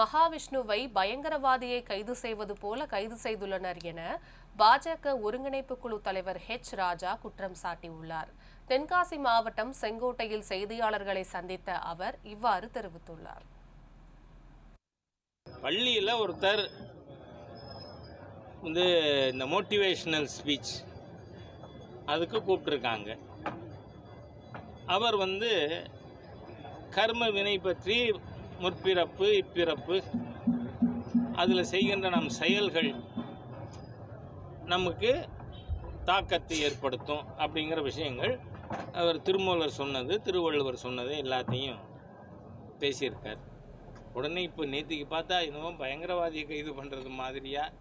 மகாவிஷ்ணுவை பயங்கரவாதியை கைது செய்வது போல கைது செய்துள்ளனர் என பாஜக ஒருங்கிணைப்பு குழு தலைவர் ஹெச் ராஜா குற்றம் சாட்டியுள்ளார். தென்காசி மாவட்டம் செங்கோட்டையில் செய்தியாளர்களை சந்தித்த அவர் இவ்வாறு தெரிவித்துள்ளார். பள்ளியில் ஒருத்தர் வந்து இந்த மோட்டிவேஷ்னல் ஸ்பீச் அதுக்கு கூப்பிட்டுருக்காங்க. அவர் வந்து கர்ம வினை பற்றி முற்பிறப்பு இப்பிறப்பு. அதில் செய்கின்ற நம் செயல்கள் நமக்கு தாக்கத்தை ஏற்படுத்தும் அப்படிங்கிற விஷயங்கள் அவர் திருமூலர் சொன்னது திருவள்ளுவர் சொன்னது எல்லாத்தையும் பேசியிருக்கார். உடனே இப்போ நேற்றுக்கு பார்த்தா இன்னும் பயங்கரவாதியை கைது பண்ணுறது மாதிரியாக